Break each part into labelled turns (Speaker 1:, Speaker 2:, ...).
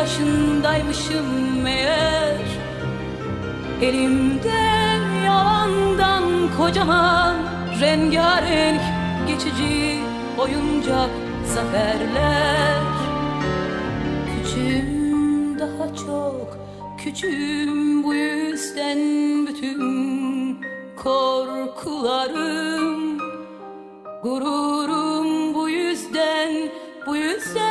Speaker 1: başındaymışım meğer. Elimde yalandan kocaman Rengarenk geçici oyuncak zaferler. Küçüğüm daha çok küçüğüm bu yüzden bütün korkularım. Gururum bu yüzden bu yüzden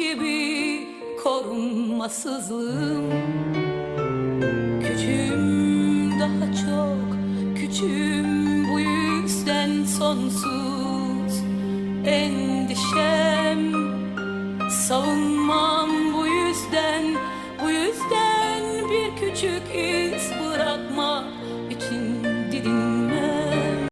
Speaker 1: gibi korunmasızlığım. Küçüğüm daha çok küçüğüm bu yüzden sonsuz. Endişem Savunmam bu yüzden, bu yüzden bir küçük